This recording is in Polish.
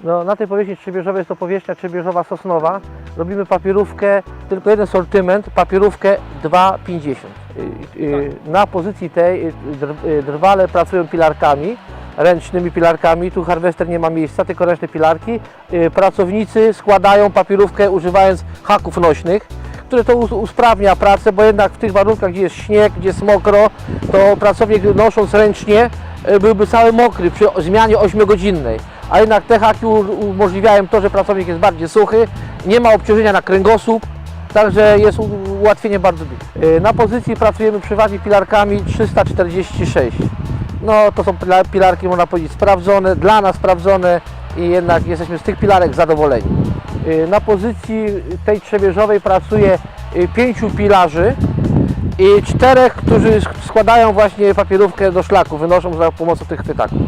No, na tej powierzchni trzybieżowej jest to powierzchnia trzybieżowa sosnowa. Robimy papierówkę, tylko jeden sortyment, papierówkę 2,50. Y, y, Na pozycji tej y, dr- y, drwale pracują pilarkami, ręcznymi pilarkami. Tu harwester nie ma miejsca, tylko ręczne pilarki. Y, Pracownicy składają papierówkę używając haków nośnych które to us- usprawnia pracę, bo jednak w tych warunkach, gdzie jest śnieg, gdzie jest mokro, to pracownik nosząc ręcznie byłby cały mokry przy zmianie 8-godzinnej. A jednak te haki umożliwiają to, że pracownik jest bardziej suchy, nie ma obciążenia na kręgosłup, także jest ułatwienie bardzo duże. E, Na pozycji pracujemy przeważnie pilarkami 346. No to są pila- pilarki, można powiedzieć, sprawdzone, dla nas sprawdzone i jednak jesteśmy z tych pilarek zadowoleni. Y, Na pozycji tej trzebieżowej pracuje y, pięciu pilarzy i czterech, którzy sk- składają właśnie papierówkę do szlaku, wynoszą za pomocą tych chwytaków.